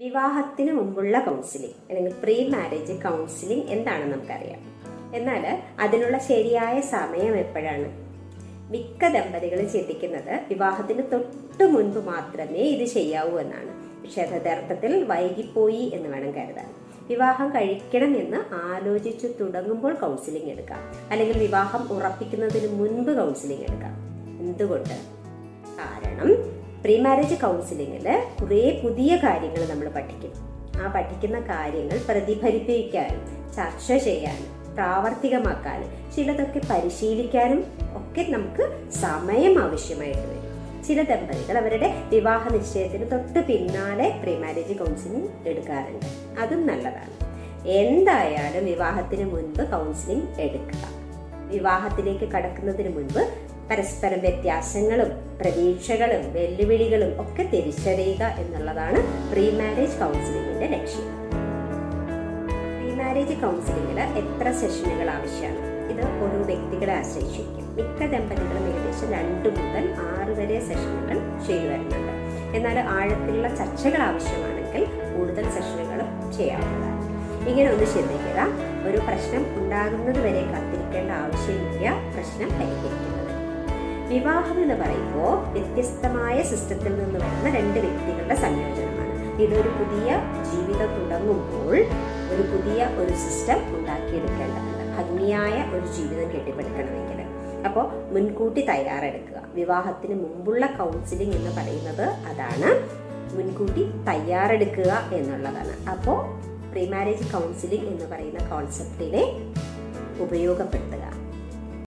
വിവാഹത്തിന് മുമ്പുള്ള കൗൺസിലിംഗ് അല്ലെങ്കിൽ പ്രീ മാരേജ് കൗൺസിലിംഗ് എന്താണെന്ന് നമുക്കറിയാം. എന്നാൽ അതിനുള്ള ശരിയായ സമയം എപ്പോഴാണ്? മിക്ക ദമ്പതികൾ ചിന്തിക്കുന്നത് വിവാഹത്തിന് തൊട്ട് മുൻപ് മാത്രമേ ഇത് ചെയ്യാവൂ എന്നാണ്. പക്ഷെ യഥാർത്ഥത്തിൽ വൈകിപ്പോയി എന്ന് വേണം കരുതാൻ. വിവാഹം കഴിക്കണം എന്ന് ആലോചിച്ചു തുടങ്ങുമ്പോൾ കൗൺസിലിംഗ് എടുക്കാം. അല്ലെങ്കിൽ വിവാഹം ഉറപ്പിക്കുന്നതിന് മുൻപ് കൗൺസിലിംഗ് എടുക്കാം. എന്തുകൊണ്ട്? കാരണം പ്രീ മാരേജ് കൗൺസിലിങ്ങിൽ കുറേ പുതിയ കാര്യങ്ങൾ നമ്മൾ പഠിക്കും. ആ പഠിക്കുന്ന കാര്യങ്ങൾ പ്രതിഫലിപ്പിക്കാനും ചർച്ച ചെയ്യാനും പ്രാവർത്തികമാക്കാനും ചിലതൊക്കെ പരിശീലിക്കാനും ഒക്കെ നമുക്ക് സമയം ആവശ്യമായിട്ട് വരും. ചില ദമ്പതികൾ അവരുടെ വിവാഹ നിശ്ചയത്തിന് തൊട്ട് പിന്നാലെ പ്രീ മാരേജ് കൗൺസിലിംഗ് എടുക്കാറുണ്ട്. അതും നല്ലതാണ്. എന്തായാലും വിവാഹത്തിന് മുൻപ് കൗൺസിലിംഗ് എടുക്കുക. വിവാഹത്തിലേക്ക് കടക്കുന്നതിന് മുൻപ് പരസ്പരം വ്യത്യാസങ്ങളും പ്രതീക്ഷകളും വെല്ലുവിളികളും ഒക്കെ തിരിച്ചറിയുക എന്നുള്ളതാണ് പ്രീ മാരേജ് കൗൺസിലിംഗിന്റെ ലക്ഷ്യം. പ്രീ മാരേജ് കൗൺസിലിംഗിൽ എത്ര സെഷനുകൾ ആവശ്യമാണ്? ഇത് ഓരോ വ്യക്തികളെ ആശ്രയിച്ചിരിക്കും. മിക്ക ദമ്പതികളും ഏകദേശം രണ്ട് മുതൽ ആറ് വരെ സെഷനുകൾ ചെയ്തു വരുന്നുണ്ട്. എന്നാൽ ആഴത്തിലുള്ള ചർച്ചകൾ ആവശ്യമാണെങ്കിൽ കൂടുതൽ സെഷനുകളും ചെയ്യാവുന്നതാണ്. ഇങ്ങനെ ഒന്ന് ചിന്തിക്കുക. ഒരു പ്രശ്നം ഉണ്ടാകുന്നത് വരെ കാത്തിരിക്കേണ്ട ആവശ്യമില്ല. പ്രശ്നം പരിഹരിക്കുന്നത്. വിവാഹം എന്ന് പറയുമ്പോൾ വ്യത്യസ്തമായ സിസ്റ്റത്തിൽ നിന്ന് വരുന്ന രണ്ട് വ്യക്തികളുടെ സംയോജനമാണ്. ഇതൊരു പുതിയ ജീവിതം തുടങ്ങുമ്പോൾ ഒരു പുതിയ ഒരു സിസ്റ്റം ഉണ്ടാക്കിയെടുക്കേണ്ടതുണ്ട്. ഭംഗിയായ ഒരു ജീവിതം കെട്ടിപ്പടുക്കണമെങ്കിൽ. അപ്പോൾ മുൻകൂട്ടി തയ്യാറെടുക്കുക. വിവാഹത്തിന് മുമ്പുള്ള കൗൺസിലിംഗ് എന്ന് പറയുന്നത് അതാണ്. മുൻകൂട്ടി തയ്യാറെടുക്കുക എന്നുള്ളതാണ്. അപ്പോൾ പ്രീ മാരേജ് കൗൺസിലിംഗ് എന്ന് പറയുന്ന കോൺസെപ്റ്റിനെ ഉപയോഗപ്പെടുത്തുക.